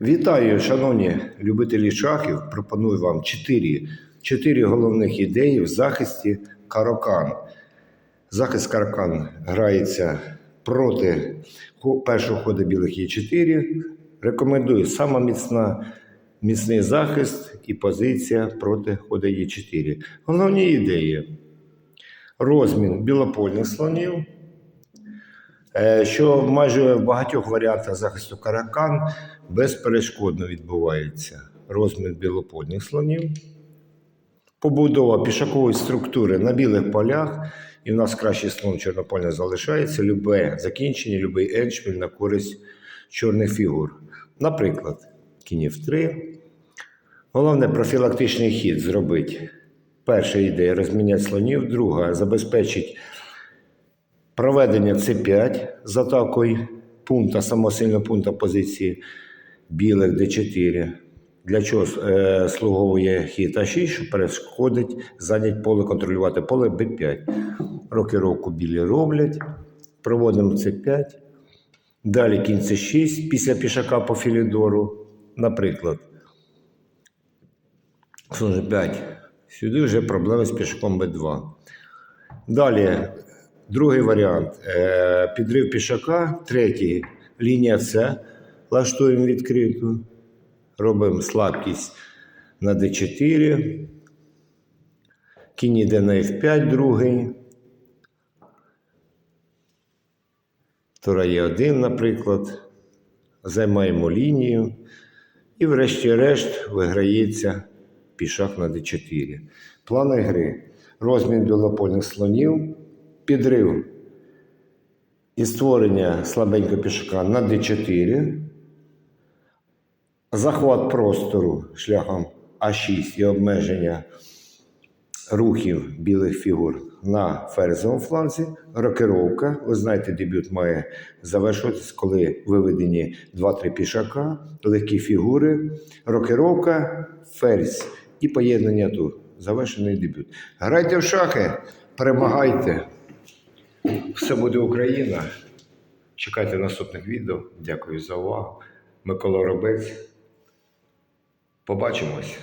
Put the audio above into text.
Вітаю, шановні любителі шахів. Пропоную вам 4, 4 головних ідеї в захисті карокан. Захист карокан грається проти першого ходу білих є 4. Рекомендую сама міцна, міцний захист і позиція проти ходу є 4. Головні ідеї. Розмін білопольних слонів, що майже в багатьох варіантах захисту каракан безперешкодно відбувається розмін білоподних слонів, побудова пішакової структури на білих полях, і в нас кращий слон чорнопольний залишається, любе закінчення, любий еншпіль на користь чорних фігур. Наприклад, кінь в 3. Головне профілактичний хід зробити. Перша ідея розміняти слонів, друга забезпечить Проведення С5 з атакою пункта, самосильного пункта позиції білих Д4. Для чого е, слуговує хід А6, що перешкодить зайняти поле, контролювати поле Б5. Рокировку білі роблять. Проводимо С5. Далі кінь С6 після пішака по Філідору. Наприклад, слон G5. Сюди вже проблеми з пішаком Б2. Далі Другий варіант е, підрив пішака. Третій лінія С. Лаштуємо відкриту. Робимо слабкість на D4. Кінь іде на F5 другий. Тура є 1 наприклад. Займаємо лінію. І врешті-решт виграється пішак на D4. Плани гри. Розмін білопольних слонів підрив і створення слабенького пішака на d4, захват простору шляхом А6 і обмеження рухів білих фігур на ферзовому фланзі, рокировка. Ви знаєте, дебют має завершуватись, коли виведені 2-3 пішака, легкі фігури, рокировка, ферзь і поєднання тут. Завершений дебют. Грайте в шахи, перемагайте. Все буде Україна. Чекайте наступних відео. Дякую за увагу. Микола Робець. Побачимось.